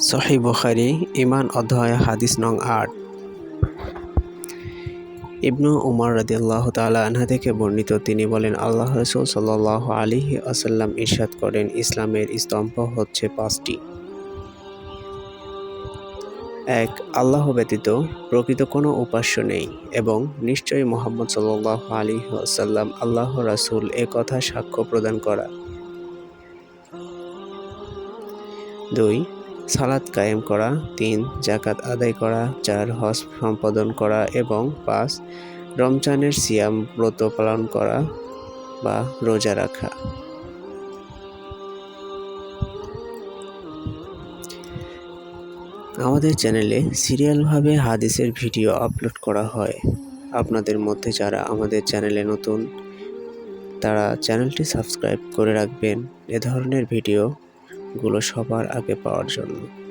সহি বুখারি, ইমান অধ্যায়, হাদিস নং আট। ইবনু উমর রাদিয়াল্লাহ তাআলা আনহা থেকে বর্ণিত, তিনি বলেন, আল্লাহ রসুল সাল্লাহ আলিহি আসাল্লাম ইরশাদ করেন, ইসলামের স্তম্ভ হচ্ছে পাঁচটি। এক, আল্লাহ ব্যতীত প্রকৃত কোনো উপাস্য নেই এবং নিশ্চয়ই মোহাম্মদ সাল্লাহ আলী আসাল্লাম আল্লাহ রাসূল এ কথা সাক্ষ্য প্রদান করা। দুই সালাত কায়েম করা, তিন জাকাত আদায় করা, চার, হজ সম্পাদন করা এবং পাঁচ, রমজানের সিয়াম ব্রত পালন করা বা রোজা রাখা। আমাদের চ্যানেলে সিরিয়ালভাবে হাদিসের ভিডিও আপলোড করা হয়। আপনাদের মধ্যে যারা আমাদের চ্যানেলে নতুন, তারা চ্যানেলটি সাবস্ক্রাইব করে রাখবেন। এ ধরনের ভিডিওগুলো সবার আগে পাওয়ার জন্য।